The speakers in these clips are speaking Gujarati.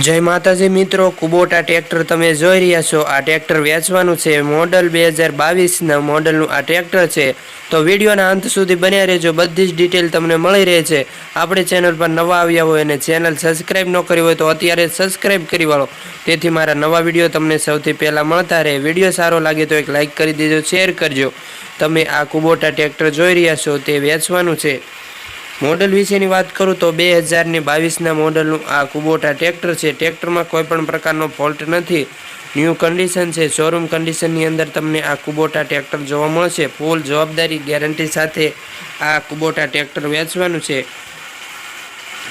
જય માતાજી મિત્રો, કુબોટા ટ્રેક્ટર તમે જોઈ રહ્યા છો. આ ટ્રેક્ટર વેચવાનું છે. મોડલ બે હજાર બાવીસના મોડલનું આ ટ્રેક્ટર છે. તો વિડીયોના અંત સુધી બન્યા રહેજો. બધી જ ડિટેલ તમને મળી રહે છે. આપણે ચેનલ પર નવા આવ્યા હોય અને ચેનલ સબસ્ક્રાઈબ ન કરી હોય તો અત્યારે સબસ્ક્રાઈબ કરી વાળો. તેથી મારા નવા વીડિયો તમને સૌથી પહેલાં મળતા રહે. વીડિયો સારો લાગે તો એક લાઇક કરી દેજો, શેર કરજો. તમે આ કુબોટા ટ્રેક્ટર જોઈ રહ્યા છો તે વેચવાનું છે. મોડલ વિશેની વાત કરું તો બે હજારની બાવીસના મોડલનું આ કુબોટા ટ્રેક્ટર છે. ટ્રેક્ટરમાં કોઈ પણ પ્રકારનો ફોલ્ટ નથી. ન્યૂ કન્ડિશન છે. શોરૂમ કન્ડિશનની અંદર તમને આ કુબોટા ટ્રેક્ટર જોવા મળશે. ફૂલ જવાબદારી, ગેરંટી સાથે આ કુબોટા ટ્રેક્ટર વેચવાનું છે.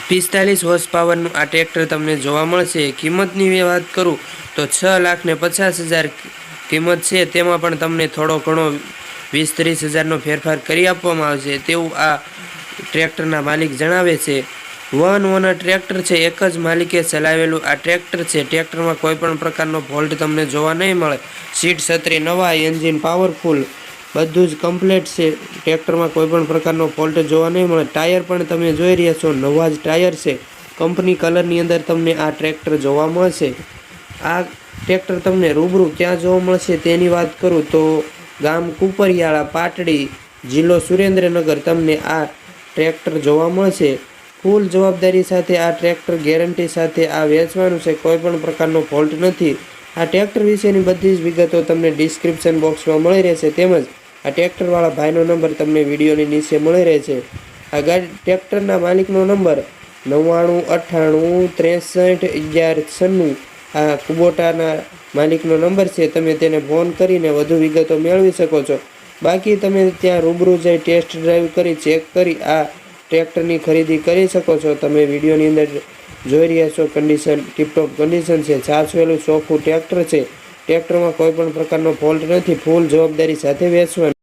પિસ્તાલીસ હોર્સ પાવરનું આ ટ્રેક્ટર તમને જોવા મળશે. કિંમતની વાત કરું તો છ લાખ ને પચાસ હજાર કિંમત છે. તેમાં પણ તમને થોડો ઘણો વીસ ત્રીસ હજારનો ફેરફાર કરી આપવામાં આવશે. તેવું આ ટ્રેક્ટરના માલિક જણાવે છે, વન ઓનર ટ્રેક્ટર છે, એક જ માલિકે ચલાવેલું આ ટ્રેક્ટર છે. ટ્રેક્ટરમાં કોઈ પણ પ્રકારનો ફોલ્ટ તમને જોવા નહીં મળે. સીટ છત્રી, નવા એન્જિન, પાવરફુલ, બધું જ કમ્પ્લીટ છે. ટ્રેક્ટરમાં કોઈ પણ પ્રકારનો ફોલ્ટ જોવા નહીં મળે. ટાયર પણ તમે જોઈ રહ્યા છો. નવા જ ટાયર છે. કંપની કલરની અંદર તમને આ ટ્રેક્ટર જોવા મળશે. આ ટ્રેક્ટર તમને રૂબરૂ ક્યાં જોવા મળશે તેની વાત કરું તો ગામ કુપરિયાળા પાટડી જિલ્લો સુરેન્દ્રનગર. તમને આ ટ્રેક્ટર જોવા મળશે. ફૂલ જવાબદારી સાથે આ ટ્રેક્ટર ગેરંટી સાથે આ વેચવાનું છે. કોઈ પણ પ્રકારનો ફોલ્ટ નથી. આ ટ્રેક્ટર વિશેની બધી જ વિગતો તમને ડિસ્ક્રિપ્શન બોક્સમાં મળી રહેશે. તેમજ આ ટ્રેક્ટરવાળા ભાઈનો નંબર તમને વિડીયોની નીચે મળી રહેશે. આ ગાડી ટ્રેક્ટરના માલિકનો નંબર નવ્વાણું, અઠ્ઠાણું, ત્રેસઠ, અગિયાર, છન્નું. આ કુબોટાના માલિકનો નંબર છે. તમે તેને ફોન કરીને વધુ વિગતો મેળવી શકો છો. બાકી તમે ત્યાં રૂબરૂ જઈ ટેસ્ટ ડ્રાઈવ કરી ચેક કરી, આ ટ્રેક્ટરની ખરીદી કરી શકો છો. તમે વિડીયોની અંદર જોઈ રહ્યા છો કન્ડિશન ટીપટોપ કન્ડિશન છે. છાસવેલું ચોખ્ખું ટ્રેક્ટર છે. ટ્રેક્ટરમાં કોઈ પણ પ્રકારનો ફોલ્ટ નથી. ફૂલ જવાબદારી સાથે વેચવાનું.